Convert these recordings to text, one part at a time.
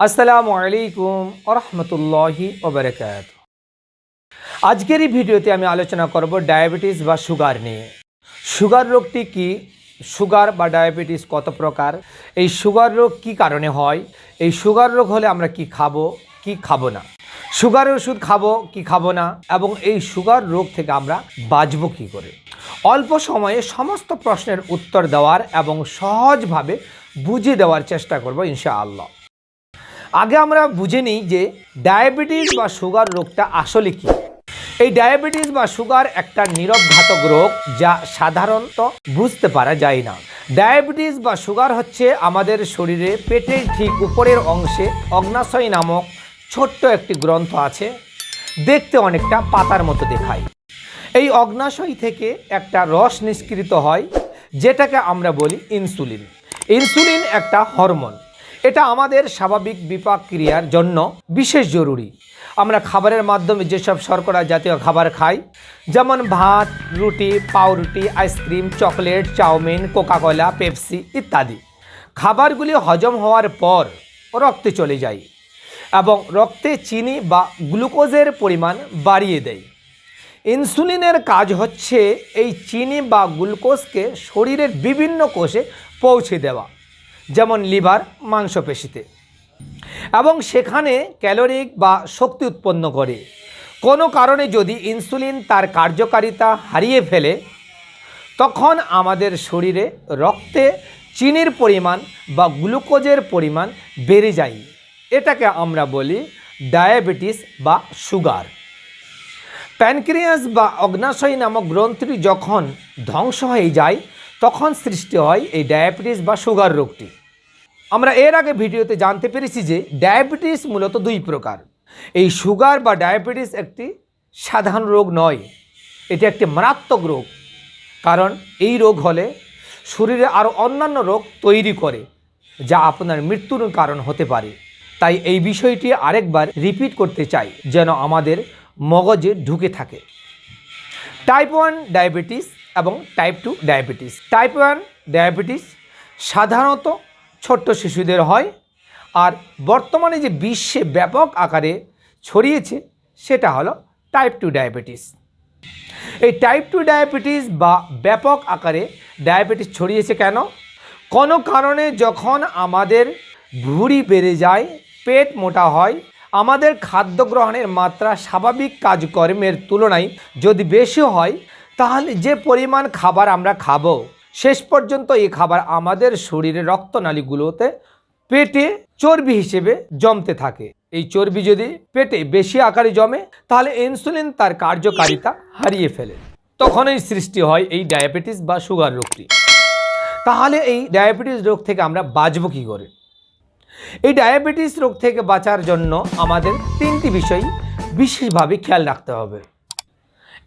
আসসালামু আলাইকুম রহমতুল্লাহি ওবরাকাত। আজকের এই ভিডিওতে আমি আলোচনা করব ডায়াবেটিস বা সুগার নিয়ে। সুগার রোগটি কি? সুগার বা ডায়াবেটিস কত প্রকার? এই সুগার রোগ কি কারণে হয়? এই সুগার রোগ হলে আমরা কি খাব? কি খাব না? সুগারের ওষুধ খাব, কি খাব না? এবং এই সুগার রোগ থেকে আমরা বাঁচবো কী করে? অল্প সময়ে সমস্ত প্রশ্নের উত্তর দেওয়ার এবং সহজভাবে বুঝিয়ে দেওয়ার চেষ্টা করব ইনশাআল্লাহ। আগে আমরা বুঝে নিই যে ডায়াবেটিস বা সুগার রোগটা আসলে কি। এই ডায়াবেটিস বা সুগার একটা নীরব ঘাতক রোগ যা সাধারণত বুঝতে পারা যায় না। ডায়াবেটিস বা সুগার হচ্ছে আমাদের শরীরে পেটের ঠিক উপরের অংশে অগ্নাশয় নামক ছোট্ট একটি গ্রন্থ আছে, দেখতে অনেকটা পাতার মতো দেখায়। এই অগ্নাশয় থেকে একটা রস নিষ্কৃত হয়, যেটাকে আমরা বলি ইনসুলিন। ইনসুলিন একটা হরমোন। এটা আমাদের স্বাভাবিক বিপাক ক্রিয়ার জন্য বিশেষ জরুরি। আমরা খাবারের মাধ্যমে যেসব শর্করা জাতীয় খাবার খাই, যেমন ভাত, রুটি, পাউরুটি, ice cream, chocolate, chow mein, Coca Cola, Pepsi ইত্যাদি। খাবারগুলি হজম হওয়ার পর রক্তে চলে যায় এবং রক্তে চিনি বা গ্লুকোজের পরিমাণ বাড়িয়ে দেয়। ইনসুলিনের কাজ হচ্ছে এই চিনি বা গ্লুকোজকে শরীরের বিভিন্ন কোষে পৌঁছে দেওয়া। যেমন লিভার, মাংসপেশিতে। এবং সেখানে ক্যালোরিক বা শক্তি উৎপন্ন করে। কোনো কারণে যদি ইনসুলিন তার কার্যকারিতা হারিয়ে ফেলে, তখন আমাদের শরীরে রক্তে চিনির পরিমাণ বা গ্লুকোজের পরিমাণ বেড়ে যায়। এটাকে আমরা বলি ডায়াবেটিস বা সুগার। প্যানক্রিয়াস বা অগ্নাশয় নামক গ্রন্থটি যখন ধ্বংস হয়ে যায় তখন সৃষ্টি হয় এই ডায়াবেটিস বা সুগার রোগটি। আমরা এর আগে ভিডিওতে জানতে পেরেছি যে ডায়াবেটিস মূলত দুই প্রকার। এই সুগার বা ডায়াবেটিস একটি সাধারণ রোগ নয়, এটি একটি মারাত্মক রোগ। কারণ এই রোগ হলে শরীরে আরও অন্যান্য রোগ তৈরি করে, যা আপনার মৃত্যুর কারণ হতে পারে। তাই এই বিষয়টি আরেকবার রিপিট করতে চাই, যেন আমাদের মগজে ঢুকে থাকে। টাইপ ওয়ান ডায়াবেটিস এবং type two diabetes type one diabetes সাধারণত ছোট্ট শিশুদের হয় আর বর্তমানে যে বিশ্বে ব্যাপক আকারে ছড়িয়েছে সেটা হলো টাইপ টু ডায়াবেটিস এই টাইপ টু ডায়াবেটিস বা ব্যাপক আকারে ডায়াবেটিস ছড়িয়েছে কেন? কোনো কারণে যখন আমাদের ভুঁড়ি বেড়ে যায়, পেট মোটা হয়, আমাদের খাদ্য গ্রহণের মাত্রা স্বাভাবিক কাজকর্মের তুলনায় যদি বেশি হয় তাহলে যে পরিমাণ খাবার আমরা খাব, শেষ পর্যন্ত এই খাবার আমাদের শরীরের রক্তনালীগুলোতে পেটে চর্বি হিসেবে জমতে থাকে। এই চর্বি যদি পেটে বেশি আকারে জমে, তাহলে ইনসুলিন তার কার্যকারিতা হারিয়ে ফেলে। তখনই সৃষ্টি হয় এই ডায়াবেটিস বা সুগার রোগটি। তাহলে এই ডায়াবেটিস রোগ থেকে আমরা বাঁচব কী করে? এই ডায়াবেটিস রোগ থেকে বাঁচার জন্য আমাদের তিনটি বিষয় বিশেষভাবে খেয়াল রাখতে হবে।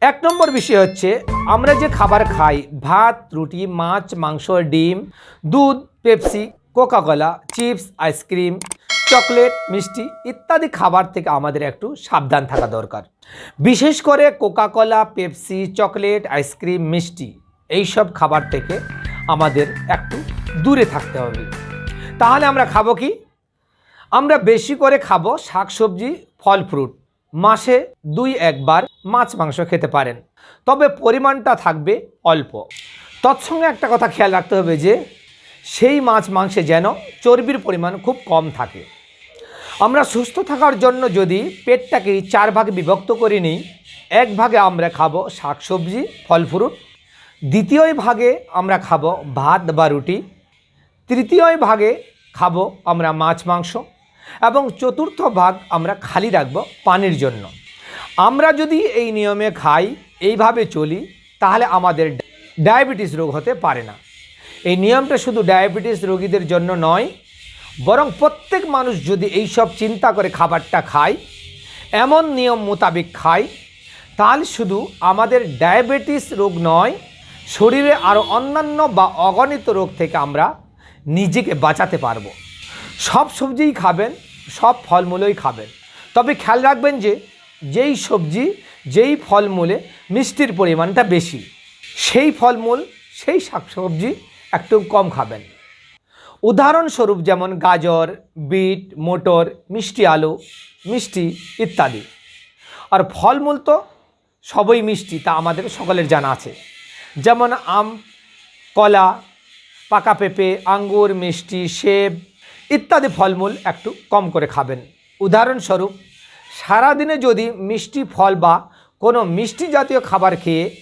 এক নম্বর বিষয় হচ্ছে, আমরা যে খাবার খাই, ভাত, রুটি, মাছ, মাংস, ডিম, দুধ, Pepsi, Coca Cola, chips, ice cream, chocolate, মিষ্টি ইত্যাদি খাবার থেকে আমাদের একটু সাবধান থাকা দরকার। বিশেষ করে কোকাকোলা, পেপসি, চকলেট, আইসক্রিম, মিষ্টি, এইসব খাবার থেকে আমাদের একটু দূরে থাকতে হবে। তাহলে আমরা খাব কি? আমরা বেশি করে খাব শাকসবজি, ফল, ফ্রুট। মাসে দুই একবার মাছ মাংস খেতে পারেন। তবে পরিমাণটা থাকবে অল্প। তৎসঙ্গে একটা কথা খেয়াল রাখতে হবে যে, সেই মাছ মাংসে যেন চর্বির পরিমাণ খুব কম থাকে। আমরা সুস্থ থাকার জন্য যদি পেটটাকে চার ভাগে বিভক্ত করে নিই, এক ভাগে আমরা খাব শাকসবজি ফল ফ্রুট দ্বিতীয় ভাগে আমরা খাব ভাত বা রুটি, তৃতীয় ভাগে খাব আমরা মাছ মাংস এবং চতুর্থ ভাগ আমরা খালি রাখব পানির জন্য। আমরা যদি এই নিয়মে খাই, এইভাবে চলি, তাহলে আমাদের ডায়াবেটিস রোগ হতে পারে না। এই নিয়মটা শুধু ডায়াবেটিস রোগীদের জন্য নয়, বরং প্রত্যেক মানুষ যদি এই সব চিন্তা করে খাবারটা খায়, এমন নিয়ম মোতাবেক খায়, তাহলে শুধু আমাদের ডায়াবেটিস রোগ নয়, শরীরে আরও অন্যান্য বা অগণিত রোগ থেকে আমরা নিজেকে বাঁচাতে পারব। সব সবজিই খাবেন, সব ফলমূলই খাবেন। তবে খেয়াল রাখবেন যে, যেই সবজি, যেই ফলমূলে মিষ্টির পরিমাণটা বেশি, সেই ফলমূল, সেই শাকসবজি একটু কম খাবেন। উদাহরণস্বরূপ যেমন গাজর, বিট, মোটর, মিষ্টি আলু, মিষ্টি ইত্যাদি। আর ফলমূল তো সবই মিষ্টি, তা আমাদের সকলের জানা আছে। যেমন আম, কলা, পাকা পেঁপে, আঙ্গুর, মিষ্টি, সেব ইত্যাদি ফলমূল একটু কম করে খাবেন। উদাহরণস্বরূপ, সারাদিনে যদি মিষ্টি ফল বা কোনো মিষ্টি জাতীয় খাবার খেয়ে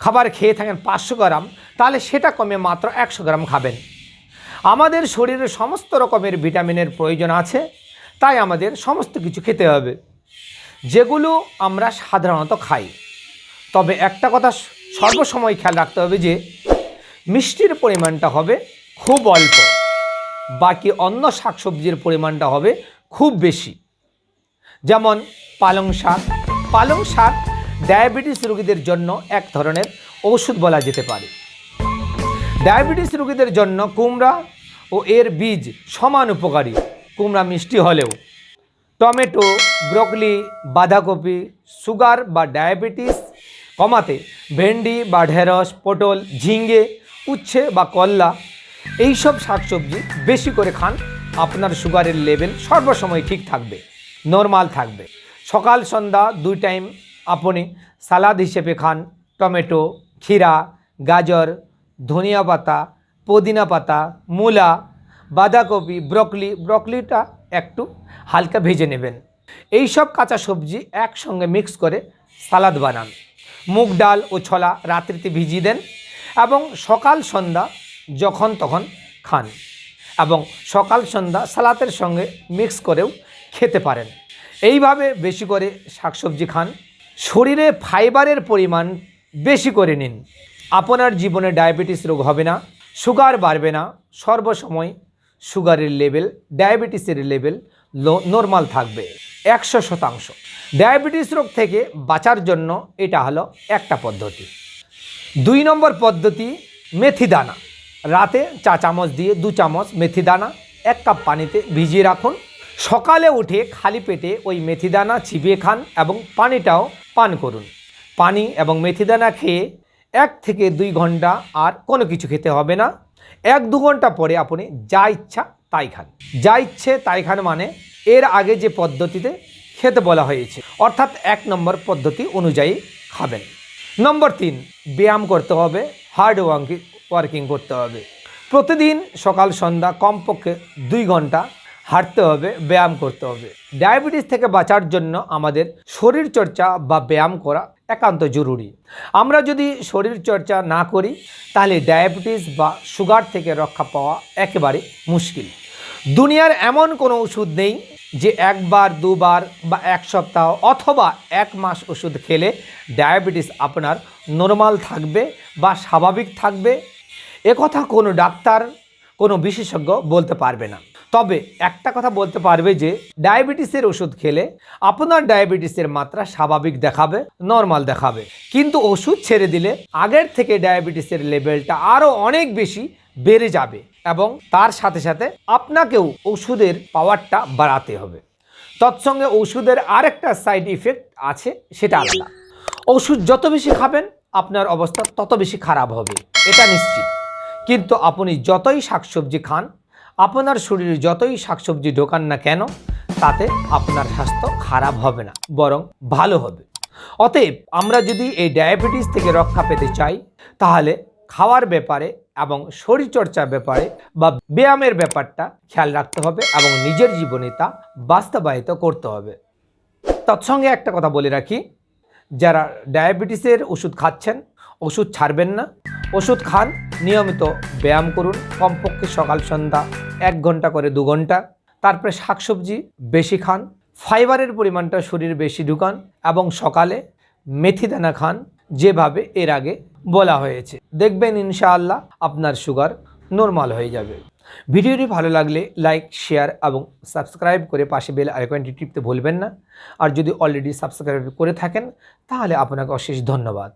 খাবার খেয়ে থাকেন পাঁচশো গ্রাম, তাহলে সেটা কমে মাত্র একশো গ্রাম খাবেন। আমাদের শরীরে সমস্ত রকমের ভিটামিনের প্রয়োজন আছে, তাই আমাদের সমস্ত কিছু খেতে হবে। যেগুলো আমরা সাধারণত খাই। তবে একটা কথা সর্বসময় খেয়াল রাখতে হবে যে, মিষ্টির পরিমাণটা হবে খুব অল্প। বাকি অন্য শাকসবজির পরিমাণটা হবে খুব বেশি। যেমন পালং শাক। পালং শাক ডায়াবেটিস রোগীদের জন্য এক ধরনের ওষুধ বলা যেতে পারে। ডায়াবেটিস রোগীদের জন্য কুমড়া ও এর বীজ সমান উপকারী, কুমড়া মিষ্টি হলেও। টমেটো, ব্রকলি, বাঁধাকপি, সুগার বা ডায়াবেটিস কমাতে ভেন্ডি বা ঢেঁড়স, পটল ঝিঙ্গে উচ্ছে বা কল্লা এইসব শাকসবজি বেশি করে খান, আপনার সুগারের লেভেল সর্বসময় ঠিক থাকবে নর্মাল থাকবে। সকাল, সন্ধ্যা দুই টাইম আপনি সালাদ হিসেবে খান, টমেটো, ক্ষীরা, গাজর, ধনিয়া পাতা, পুদিনা পাতা, মূলা, বাঁধাকপি ব্রকলি ব্রকলিটা একটু হালকা ভেজে নেবেন। এই সব কাঁচা সবজি একসঙ্গে মিক্স করে সালাদ বানান। মুগ ডাল ও ছোলা রাত্রিতে ভিজিয়ে দেন এবং সকাল, সন্ধ্যা যখন তখন খান এবং সকাল সন্ধ্যা সালাতের সঙ্গে মিক্স করেও খেতে পারেন। এইভাবে বেশি করে শাকসবজি খান। শরীরে ফাইবারের পরিমাণ বেশি করে নিন। আপনার জীবনে ডায়াবেটিস রোগ হবে না, সুগার বাড়বে না, সর্বসময় সুগারের লেভেল, ডায়াবেটিসের লেভেল নর্মাল থাকবে, একশো শতাংশ। ডায়াবেটিস রোগ থেকে বাঁচার জন্য এটা হলো একটা পদ্ধতি। দুই নম্বর পদ্ধতি, মেথি দানা। রাতে চা চামচ দিয়ে দু চামচ মেথি দানা, এক কাপ পানিতে ভিজিয়ে রাখুন। সকালে উঠে খালি পেটে ওই মেথি দানা চিবিয়ে খান এবং পানিটাও পান করুন। পানি এবং মেথি দানা খেয়ে এক থেকে দুই ঘণ্টা আর কোনো কিছু খেতে হবে না। এক দু ঘণ্টা পরে আপনি যা ইচ্ছা তাই খান। যা ইচ্ছে তাই খান মানে এর আগে যে পদ্ধতিতে খেতে বলা হয়েছে, অর্থাৎ এক নম্বর পদ্ধতি অনুযায়ী খাবেন। নম্বর তিন, ব্যায়াম করতে হবে, হার্ড ওয়ার্কিং ওয়ার্কিং করতে হবে। প্রতিদিন সকাল, সন্ধ্যা কমপক্ষে দুই ঘণ্টা হাঁটতে হবে, ব্যায়াম করতে হবে। ডায়াবেটিস থেকে বাঁচার জন্য আমাদের শরীর চর্চা বা ব্যায়াম করা একান্ত জরুরি। আমরা যদি শরীর চর্চা না করি, তাহলে ডায়াবেটিস বা সুগার থেকে রক্ষা পাওয়া একেবারে মুশকিল। দুনিয়ার এমন কোনো ওষুধ নেই যে একবার, দুবার বা এক সপ্তাহ অথবা এক মাস ওষুধ খেলে ডায়াবেটিস আপনার নর্মাল থাকবে বা স্বাভাবিক থাকবে একথা কোনো ডাক্তার, কোনো বিশেষজ্ঞ বলতে পারবে না। তবে একটা কথা বলতে পারবে যে, ডায়াবেটিসের ওষুধ খেলে আপনার ডায়াবেটিসের মাত্রা স্বাভাবিক দেখাবে, নর্মাল দেখাবে। কিন্তু ওষুধ ছেড়ে দিলে আগের থেকে ডায়াবেটিসের লেভেলটা আরও অনেক বেশি বেড়ে যাবে এবং তার সাথে সাথে আপনাকেও ওষুধের পাওয়ারটা বাড়াতে হবে। তৎসঙ্গে ওষুধের আরেকটা সাইড ইফেক্ট আছে, সেটা আলাদা। ওষুধ যত বেশি খাবেন, আপনার অবস্থা তত বেশি খারাপ হবে, এটা নিশ্চিত। কিন্তু আপনি যতই শাকসবজি খান, আপনার শরীরে যতই শাকসবজি ঢোকান না কেন, তাতে আপনার স্বাস্থ্য খারাপ হবে না, বরং ভালো হবে। অতএব আমরা যদি এই ডায়াবেটিস থেকে রক্ষা পেতে চাই, তাহলে খাওয়ার ব্যাপারে এবং শরীরচর্চার ব্যাপারে বা ব্যায়ামের ব্যাপারটা খেয়াল রাখতে হবে এবং নিজের জীবনে তা বাস্তবায়িত করতে হবে। তৎসঙ্গে একটা কথা বলে রাখি, যারা ডায়াবেটিসের ওষুধ খাচ্ছেন, ওষুধ ছাড়বেন না ওষুধ খান, নিয়মিত ব্যায়াম করুন, কমপক্ষে সকাল, সন্ধ্যা এক ঘণ্টা করে দু ঘণ্টা। তারপরে শাকসবজি বেশি খান, ফাইবারের পরিমাণটা শরীর বেশি ঢুকান এবং সকালে মেথি দানা খান, যেভাবে এর আগে বলা হয়েছে। দেখবেন ইনশাআল্লাহ আপনার সুগার নর্মাল হয়ে যাবে। ভিডিওটি ভালো লাগলে লাইক, শেয়ার এবং সাবস্ক্রাইব করে পাশে বেল আইকনটি টিপতে ভুলবেন না। আর যদি অলরেডি সাবস্ক্রাইব করে থাকেন, তাহলে আপনাকে অশেষ ধন্যবাদ।